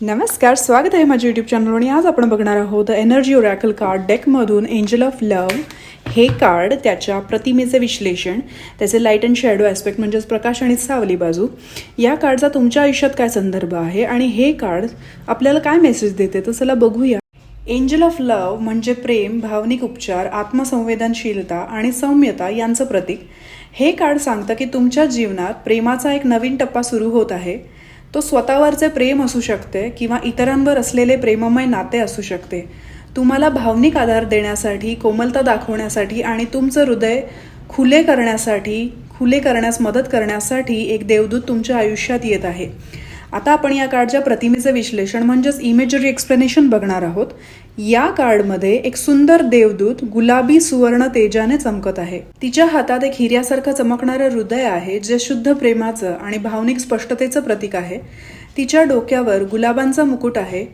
नमस्कार स्वागत आहे माझ्या यूट्यूब चॅनलवर आणि आज आपण बघणार आहोत एनर्जी ओरॅकल कार्ड डेकमधून एंजल ऑफ लव्ह हे कार्ड त्याच्या प्रतिमेचे विश्लेषण त्याचे लाइट अँड शॅडो ॲस्पेक्ट म्हणजेच प्रकाश आणि सावली बाजू या कार्डचा तुमच्या आयुष्यात काय संदर्भ आहे आणि हे कार्ड आपल्याला काय मेसेज देते तर चला बघूया. एंजल ऑफ लव म्हणजे प्रेम भावनिक उपचार आत्मसंवेदनशीलता आणि सौम्यता यांचं प्रतीक. हे कार्ड सांगतं की तुमच्या जीवनात प्रेमाचा एक नवीन टप्पा सुरू होत आहे. तो स्वतःवरचे प्रेम असू शकते किंवा इतरांवर असलेले प्रेममय नाते असू शकते. तुम्हाला भावनिक आधार देण्यासाठी कोमलता दाखवण्यासाठी आणि तुमचं हृदय खुले करण्यासाठी खुले करण्यास मदत करण्यासाठी एक देवदूत तुमच्या आयुष्यात येत आहे. आता आपण या कार्डच्या प्रतिमेचं विश्लेषण म्हणजेच इमेजरी एक्सप्लेनेशन बघणार आहोत. या कार्डमध्ये एक सुंदर देवदूत गुलाबी सुवर्ण तेजाने चमकत आहे. तिच्या हातात एक हिऱ्यासारखं चमकणारं हृदय आहे जे शुद्ध प्रेमाचं आणि भावनिक स्पष्टतेचं प्रतीक आहे. तिच्या डोक्यावर गुलाबांचा मुकुट आहे.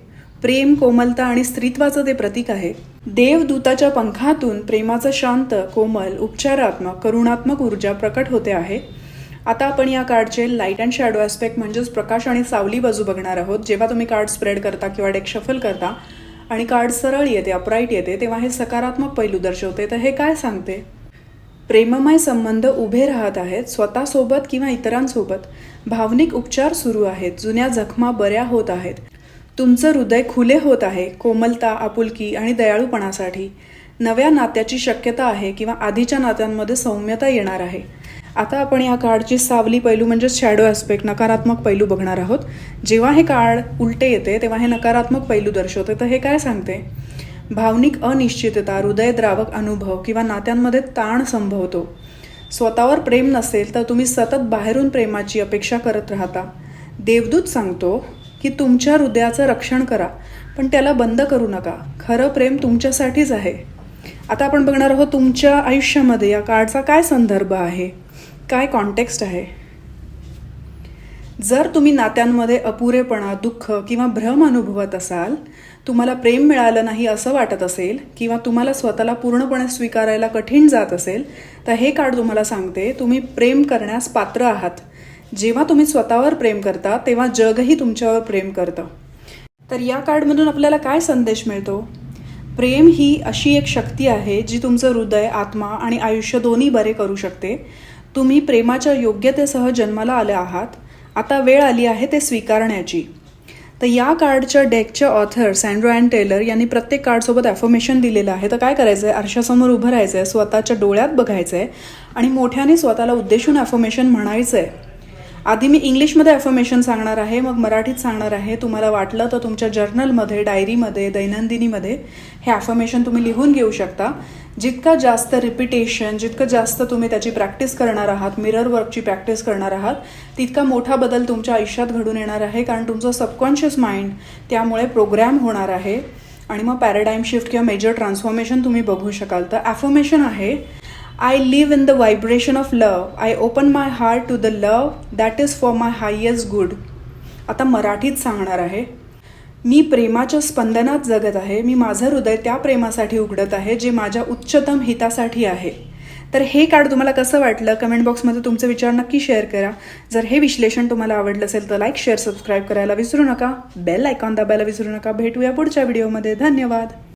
प्रेम कोमलता आणि स्त्रीत्वाचं ते प्रतीक आहे. देवदूताच्या पंखातून प्रेमाचं शांत कोमल उपचारात्मक करुणात्मक ऊर्जा प्रकट होते आहे. आता आपण या कार्डचे लाइट अँड शॅडो ॲस्पेक्ट म्हणजेच प्रकाश आणि सावली बाजू बघणार आहोत. जेव्हा तुम्ही कार्ड स्प्रेड करता किंवा डेक शफल करता आणि कार्ड सरळ येते अपराईट येते तेव्हा हे सकारात्मक पैलू दर्शवते. तर हे काय सांगते? प्रेममय संबंध उभे राहत आहेत स्वतःसोबत किंवा इतरांसोबत. भावनिक उपचार सुरू आहेत जुन्या जखमा बऱ्या होत आहेत. तुमचं हृदय खुले होत आहे कोमलता आपुलकी आणि दयाळूपणासाठी. नव्या नात्याची शक्यता आहे किंवा आधीच्या नात्यांमध्ये सौम्यता येणार आहे. आता आपण या कार्डची सावली पैलू म्हणजेच शॅडो ॲस्पेक्ट नकारात्मक पैलू बघणार आहोत. जेव्हा हे कार्ड उलटे येते तेव्हा हे नकारात्मक पैलू दर्शवते. तर हे काय सांगते? भावनिक अनिश्चितता हृदयद्रावक अनुभव किंवा नात्यांमध्ये ताण संभवतो. स्वतःवर प्रेम नसेल तर तुम्ही सतत बाहेरून प्रेमाची अपेक्षा करत राहता. देवदूत सांगतो की तुमच्या हृदयाचं रक्षण करा पण त्याला बंद करू नका. खरं प्रेम तुमच्यासाठीच आहे. आता आपण बघणार आहोत तुमच्या आयुष्यामध्ये या कार्डचा काय संदर्भ आहे? काय कॉन्टेक्स्ट आहे? जर तुम्ही नात्यांमध्ये अपुरेपणा दुःख किंवा भ्रम अनुभवत असाल तुम्हाला प्रेम मिळालं नाही असं वाटत असेल किंवा तुम्हाला स्वतःला पूर्णपणे स्वीकारायला कठीण जात असेल तर हे कार्ड तुम्हाला सांगते तुम्ही प्रेम करण्यास पात्र आहात. जेव्हा तुम्ही स्वतःवर प्रेम करता तेव्हा जगही तुमच्यावर प्रेम करतं. तर या कार्डमधून आपल्याला काय संदेश मिळतो? प्रेम ही अशी एक शक्ती आहे जी तुमचं हृदय आत्मा आणि आयुष्य दोन्ही बरे करू शकते. तुम्ही प्रेमाच्या योग्यतेसह जन्माला आले आहात आता वेळ आली आहे ते स्वीकारण्याची. तर या कार्डच्या डेकच्या ऑथर सँड्रो अँड टेलर यांनी प्रत्येक कार्डसोबत ॲफर्मेशन दिलेलं आहे. तर काय करायचं आहे आरशासमोर उभं राहायचं आहे स्वतःच्या डोळ्यात बघायचं आहे आणि मोठ्याने स्वतःला उद्देशून ॲफर्मेशन म्हणायचं आहे आधी मी इंग्लिशमध्ये अफर्मेशन सांगणार आहे मग मराठीत सांगणार आहे. तुम्हाला वाटलं तर तुमच्या जर्नलमध्ये डायरीमध्ये दैनंदिनीमध्ये हे अफर्मेशन तुम्ही लिहून घेऊ शकता. जितका जास्त रिपिटेशन जितकं जास्त तुम्ही त्याची प्रॅक्टिस करणार आहात मिरर वर्कची प्रॅक्टिस करणार आहात तितका मोठा बदल तुमच्या आयुष्यात घडून येणार आहे कारण तुमचं सबकॉन्शियस माइंड त्यामुळे प्रोग्रॅम होणार आहे. आणि मग पॅराडाईम शिफ्ट किंवा मेजर ट्रान्सफॉर्मेशन तुम्ही बघू शकाल. तर ॲफर्मेशन आहे I live in the vibration of love I open my heart to the love that is for my highest good आता मराठीत सांगणार आहे. मी प्रेमाच्या स्पंदनात जगत आहे. मी माझं हृदय त्या प्रेमासाठी उघडत आहे जे माझ्या उच्चतम हितासाठी आहे. तर हे कार्ड तुम्हाला कसं वाटलं? कमेंट बॉक्समध्ये तुमचे विचार नक्की शेअर करा. जर हे विश्लेषण तुम्हाला आवडलं असेल तर लाईक शेअर सबस्क्राईब करायला विसरू नका. बेल आयकॉन दाबायला विसरू नका. भेटूया पुढच्या व्हिडिओमध्ये धन्यवाद.